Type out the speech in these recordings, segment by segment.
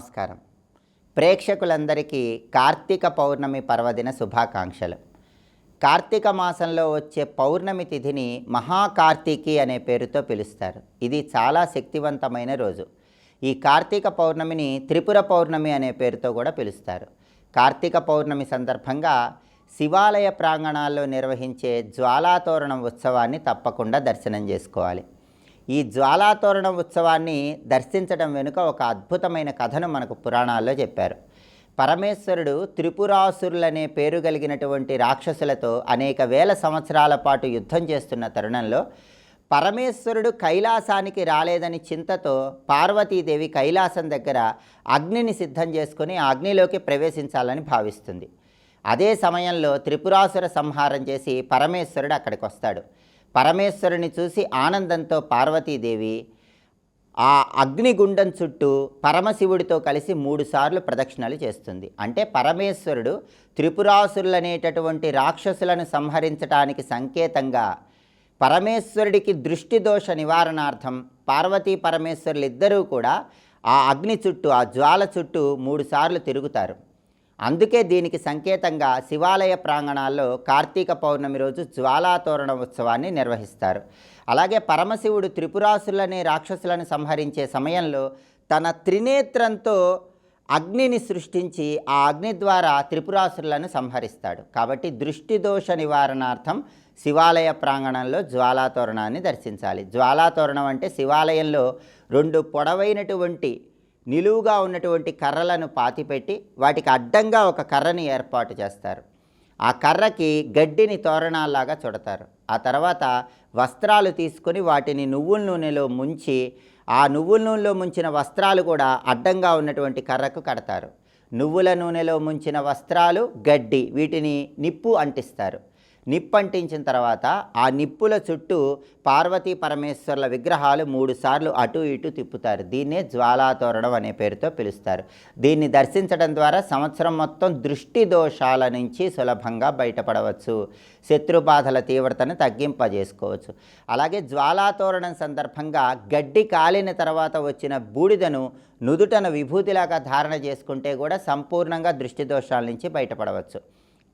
నమస్కారం. ప్రేక్షకులందరికీ కార్తీక పౌర్ణమి పర్వదిన శుభాకాంక్షలు. కార్తీక మాసంలో వచ్చే పౌర్ణమి తిథిని మహాకార్తీకి అనే పేరుతో పిలుస్తారు. ఇది చాలా శక్తివంతమైన రోజు. ఈ కార్తీక పౌర్ణమిని త్రిపుర పౌర్ణమి అనే పేరుతో కూడా పిలుస్తారు. కార్తీక పౌర్ణమి సందర్భంగా శివాలయ ప్రాంగణాల్లో నిర్వహించే జ్వాలాతోరణం ఉత్సవాన్ని తప్పకుండా దర్శనం చేసుకోవాలి. ఈ జ్వాలాతోరణ ఉత్సవాన్ని దర్శించడం వెనుక ఒక అద్భుతమైన కథను మనకు పురాణాల్లో చెప్పారు. పరమేశ్వరుడు త్రిపురాసురులనే పేరు కలిగినటువంటి రాక్షసులతో అనేక వేల సంవత్సరాల పాటు యుద్ధం చేస్తున్న తరుణంలో పరమేశ్వరుడు కైలాసానికి రాలేదని చింతతో పార్వతీదేవి కైలాసం దగ్గర అగ్నిని సిద్ధం చేసుకుని అగ్నిలోకి ప్రవేశించాలని భావిస్తుంది. అదే సమయంలో త్రిపురాసుర సంహారం చేసి పరమేశ్వరుడు అక్కడికి వస్తాడు పరమేశ్వరుని చూసి ఆనందంతో పార్వతీదేవి ఆ అగ్నిగుండం చుట్టూ పరమశివుడితో కలిసి మూడుసార్లు ప్రదక్షిణలు చేస్తుంది. అంటే పరమేశ్వరుడు త్రిపురాసురులనేటటువంటి రాక్షసులను సంహరించడానికి సంకేతంగా పరమేశ్వరుడికి దృష్టి దోష నివారణార్థం పార్వతీ పరమేశ్వరులు ఇద్దరూ కూడా ఆ అగ్ని చుట్టూ ఆ జ్వాల చుట్టూ మూడుసార్లు తిరుగుతారు. అందుకే దీనికి సంకేతంగా శివాలయ ప్రాంగణాల్లో కార్తీక పౌర్ణమి రోజు జ్వాలాతోరణ ఉత్సవాన్ని నిర్వహిస్తారు. అలాగే పరమశివుడు త్రిపురాసులనే రాక్షసులను సంహరించే సమయంలో తన త్రినేత్రంతో అగ్నిని సృష్టించి ఆ అగ్ని ద్వారా త్రిపురాసురులను సంహరిస్తాడు. కాబట్టి దృష్టి దోష నివారణార్థం శివాలయ ప్రాంగణంలో జ్వాలాతోరణాన్ని దర్శించాలి. జ్వాలాతోరణం అంటే శివాలయంలో రెండు పొడవైనటువంటి నిలువుగా ఉన్నటువంటి కర్రలను పాతిపెట్టి వాటికి అడ్డంగా ఒక కర్రని ఏర్పాటు చేస్తారు. ఆ కర్రకి గడ్డిని తోరణాల్లాగా చుడతారు. ఆ తర్వాత వస్త్రాలు తీసుకొని వాటిని నువ్వుల నూనెలో ముంచి ఆ నువ్వుల నూనెలో ముంచిన వస్త్రాలు కూడా అడ్డంగా ఉన్నటువంటి కర్రకు కడతారు. నువ్వుల నూనెలో ముంచిన వస్త్రాలు గడ్డి వీటిని నిప్పు అంటిస్తారు. నిప్పు అంటించిన తర్వాత ఆ నిప్పుల చుట్టూ పార్వతీ పరమేశ్వర్ల విగ్రహాలు మూడు సార్లు అటు ఇటు తిప్పుతారు. దీన్నే జ్వాలాతోరణం అనే పేరుతో పిలుస్తారు. దీన్ని దర్శించడం ద్వారా సంవత్సరం మొత్తం దృష్టి దోషాల నుంచి సులభంగా బయటపడవచ్చు. శత్రుబాధల తీవ్రతను తగ్గింపజేసుకోవచ్చు. అలాగే జ్వాలాతోరణం సందర్భంగా గడ్డి కాలిన తర్వాత వచ్చిన బూడిదను నుదుటన విభూతిలాగా ధారణ చేసుకుంటే కూడా సంపూర్ణంగా దృష్టి దోషాల నుంచి బయటపడవచ్చు.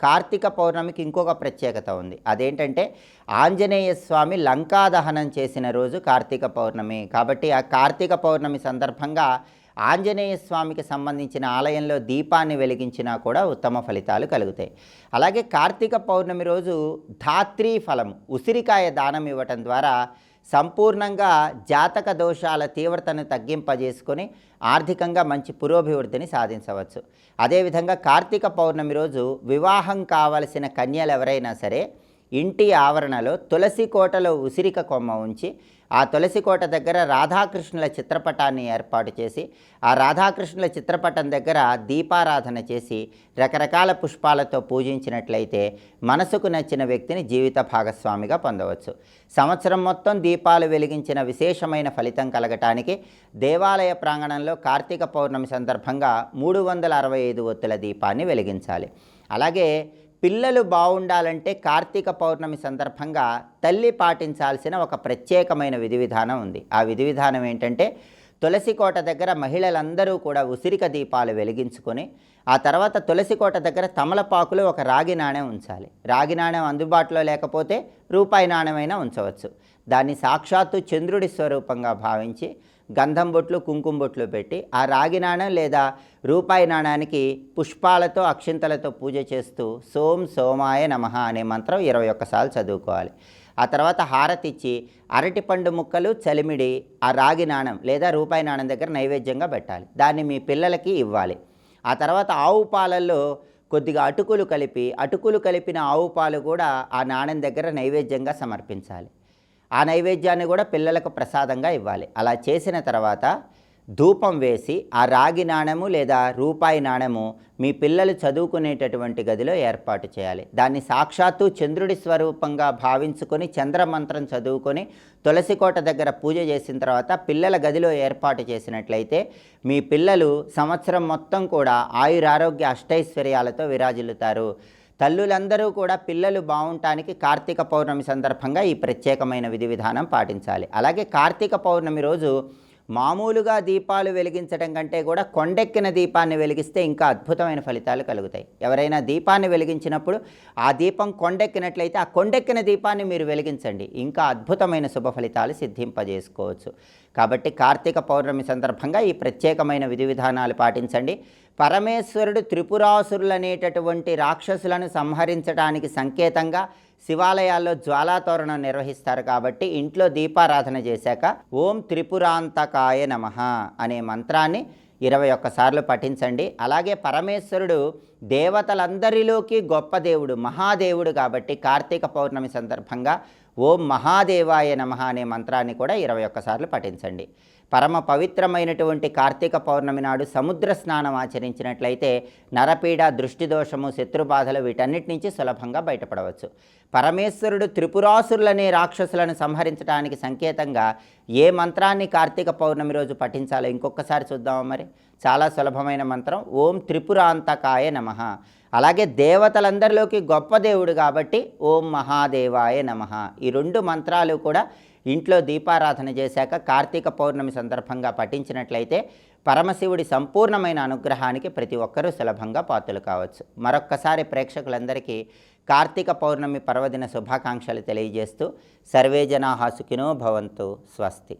కార్తీక పౌర్ణమికి ఇంకొక ప్రత్యేకత ఉంది. అదేంటంటే ఆంజనేయ స్వామి లంకా దహనం చేసిన రోజు కార్తీక పౌర్ణమి. కాబట్టి ఆ కార్తీక పౌర్ణమి సందర్భంగా ఆంజనేయ స్వామికి సంబంధించిన ఆలయంలో దీపాన్ని వెలిగించినా కూడా ఉత్తమ ఫలితాలు కలుగుతాయి. అలాగే కార్తీక పౌర్ణమి రోజు ధాత్రీ ఫలం ఉసిరికాయ దానం ఇవ్వటం ద్వారా సంపూర్ణంగా జాతక దోషాల తీవ్రతను తగ్గింపజేసుకొని ఆర్థికంగా మంచి పురోభివృద్ధిని సాధించవచ్చు. అదేవిధంగా కార్తీక పౌర్ణమి రోజు వివాహం కావలసిన కన్యలు ఎవరైనా సరే ఇంటి ఆవరణలో తులసి కోటలో ఉసిరిక కొమ్మ ఉంచి ఆ తులసి కోట దగ్గర రాధాకృష్ణుల చిత్రపటాన్ని ఏర్పాటు చేసి ఆ రాధాకృష్ణుల చిత్రపటం దగ్గర దీపారాధన చేసి రకరకాల పుష్పాలతో పూజించినట్లయితే మనసుకు నచ్చిన వ్యక్తిని జీవిత భాగస్వామిగా పొందవచ్చు. సంవత్సరం మొత్తం దీపాలు వెలిగించిన విశేషమైన ఫలితం కలగటానికి దేవాలయ ప్రాంగణంలో కార్తీక పౌర్ణమి సందర్భంగా మూడు వందల అరవై ఐదు ఒత్తుల దీపాన్ని వెలిగించాలి. అలాగే పిల్లలు బాగుండాలంటే కార్తీక పౌర్ణమి సందర్భంగా తల్లి పాటించాల్సిన ఒక ప్రత్యేకమైన విధి విధానం ఉంది. ఆ విధి విధానం ఏంటంటే తులసి కోట దగ్గర మహిళలందరూ కూడా ఉసిరిక దీపాలు వెలిగించుకొని ఆ తర్వాత తులసి కోట దగ్గర తమలపాకులో ఒక రాగి నాణెం ఉంచాలి. రాగి నాణెం అందుబాటులో లేకపోతే రూపాయి నాణ్యమైనా ఉంచవచ్చు. దాన్ని సాక్షాత్తు చంద్రుడి స్వరూపంగా భావించి గంధం బొట్లు కుంకుమ బొట్లు పెట్టి ఆ రాగి నాణం లేదా రూపాయి నాణానికి పుష్పాలతో అక్షింతలతో పూజ చేస్తూ సోం సోమాయ నమః అనే మంత్రం ఇరవై ఒక్కసార్లు చదువుకోవాలి. ఆ తర్వాత హారతి ఇచ్చి అరటిపండు ముక్కలు చలిమిడి ఆ రాగి నాణం లేదా రూపాయి నాణం దగ్గర నైవేద్యంగా పెట్టాలి. దాన్ని మీ పిల్లలకి ఇవ్వాలి. ఆ తర్వాత ఆవు పాలల్లో కొద్దిగా అటుకులు కలిపి అటుకులు కలిపిన ఆవు పాలు కూడా ఆ నాణం దగ్గర నైవేద్యంగా సమర్పించాలి. ఆ నైవేద్యాన్ని కూడా పిల్లలకు ప్రసాదంగా ఇవ్వాలి. అలా చేసిన తర్వాత ధూపం వేసి ఆ రాగి నాణెము లేదా రూపాయి నాణెము మీ పిల్లలు చదువుకునేటటువంటి గదిలో ఏర్పాటు చేయాలి. దాన్ని సాక్షాత్తు చంద్రుడి స్వరూపంగా భావించుకొని చంద్రమంత్రం చదువుకొని తులసికోట దగ్గర పూజ చేసిన తర్వాత పిల్లల గదిలో ఏర్పాటు చేసినట్లయితే మీ పిల్లలు సంవత్సరం మొత్తం కూడా ఆయురారోగ్య అష్టైశ్వర్యాలతో విరాజిల్లుతారు. తల్లులందరూ కూడా పిల్లలు బాగుంటానికి కార్తీక పౌర్ణమి సందర్భంగా ఈ ప్రత్యేకమైన విధి విధానం పాటించాలి. అలాగే కార్తీక పౌర్ణమి రోజు మామూలుగా దీపాలు వెలిగించడం కంటే కూడా కొండెక్కిన దీపాన్ని వెలిగిస్తే ఇంకా అద్భుతమైన ఫలితాలు కలుగుతాయి. ఎవరైనా దీపాన్ని వెలిగించినప్పుడు ఆ దీపం కొండెక్కినట్లయితే ఆ కొండెక్కిన దీపాన్ని మీరు వెలిగించండి. ఇంకా అద్భుతమైన శుభ ఫలితాలు సిద్ధింపజేసుకోవచ్చు. కాబట్టి కార్తీక పౌర్ణమి సందర్భంగా ఈ ప్రత్యేకమైన విధి విధానాలు పాటించండి. పరమేశ్వరుడు త్రిపురాసురులు అనేటటువంటి రాక్షసులను సంహరించడానికి సంకేతంగా శివాలయాల్లో జ్వాలాతోరణం నిర్వహిస్తారు కాబట్టి ఇంట్లో దీపారాధన చేశాక ఓం త్రిపురాంతకాయ నమ అనే మంత్రాన్ని ఇరవై ఒక్కసార్లు పఠించండి. అలాగే పరమేశ్వరుడు దేవతలందరిలోకి గొప్ప దేవుడు మహాదేవుడు కాబట్టి కార్తీక పౌర్ణమి సందర్భంగా ఓం మహాదేవాయ నమ అనే మంత్రాన్ని కూడా ఇరవై ఒక్కసార్లు పఠించండి. పరమ పవిత్రమైనటువంటి కార్తీక పౌర్ణమి నాడు సముద్ర స్నానం ఆచరించినట్లయితే నరపీడ దృష్టి దోషము శత్రుబాధలు వీటన్నిటి నుంచి సులభంగా బయటపడవచ్చు. పరమేశ్వరుడు త్రిపురాసురులనే రాక్షసులను సంహరించడానికి సంకేతంగా ఏ మంత్రాన్ని కార్తీక పౌర్ణమి రోజు పఠించాలో ఇంకొకసారి చూద్దామా మరి? చాలా సులభమైన మంత్రం. ఓం త్రిపురాంతకాయ నమ. అలాగే దేవతలందరిలోకి గొప్ప దేవుడు కాబట్టి ఓం మహాదేవాయ నమ. ఈ రెండు మంత్రాలు కూడా ఇంట్లో దీపారాధన చేశాక కార్తీక పౌర్ణమి సందర్భంగా పఠించినట్లయితే పరమశివుడి సంపూర్ణమైన అనుగ్రహానికి ప్రతి ఒక్కరూ సులభంగా పాత్రలు కావచ్చు. మరొక్కసారి ప్రేక్షకులందరికీ కార్తీక పౌర్ణమి పర్వదిన శుభాకాంక్షలు తెలియజేస్తూ సర్వే జనా సుఖినో భవంతు. స్వస్తి.